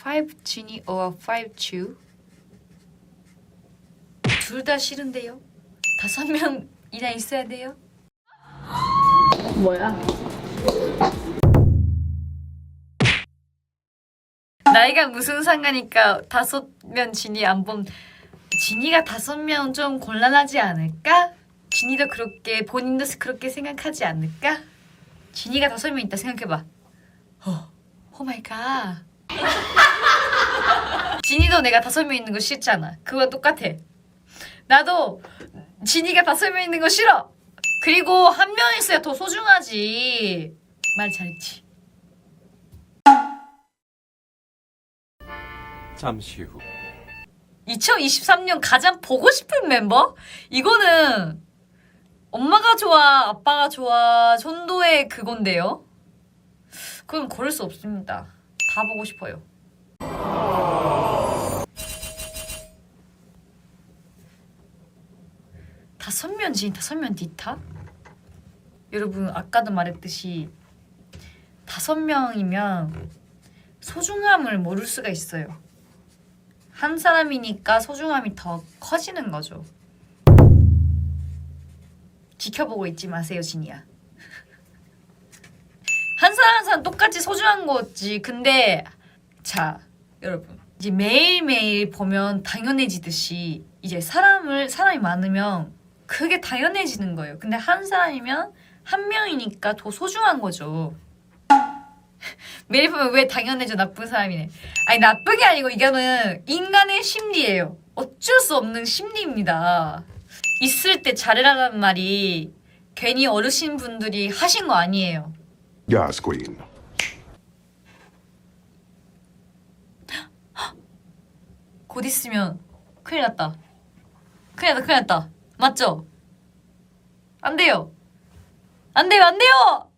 Five 진이 or five 주? 둘 다 싫은데요? 다섯 명이나 있어야 돼요? 뭐야? 나이가 무슨 상관이니까 다섯 명 진이 안 본. 진이가 다섯 명좀 곤란하지 않을까? 진이도 그렇게 본인도 그렇게 생각하지 않을까? 진이가 다섯 명 있다 생각해봐. 어, 오 마이 갓. 진이도 내가 다섯 명 있는 거 싫잖아. 그거 똑같아. 나도 진이가 다섯 명 있는 거 싫어. 그리고 한 명 있어야 더 소중하지. 말 잘했지. 잠시 후 2023년 가장 보고 싶은 멤버? 이거는 엄마가 좋아, 아빠가 좋아, 전도의 그건데요. 그건 고를 수 없습니다. 다 보고 싶어요. 다섯 명 진, 다섯 명 디타? 여러분 아까도 말했듯이 다섯 명이면 소중함을 모를 수가 있어요. 한 사람이니까 소중함이 더 커지는 거죠. 지켜보고 있지 마세요, 진이야. 한 사람 한 사람 똑같이 소중한 거지. 근데 자, 여러분. 이제 매일매일 보면 당연해지듯이 이제 사람을 사람이 많으면 그게 당연해지는 거예요. 근데 한 사람이면 한 명이니까 더 소중한 거죠. 매일 보면 왜 당연해져 나쁜 사람이네. 아니 나쁜 게 아니고 이거는 인간의 심리예요. 어쩔 수 없는 심리입니다. 있을 때 잘해라는 말이 괜히 어르신 분들이 하신 거 아니에요. Yas Queen. 곧 있으면 큰일 났다. 큰일 났다, 큰일 났다. 맞죠? 안 돼요. 안 돼요, 안 돼요!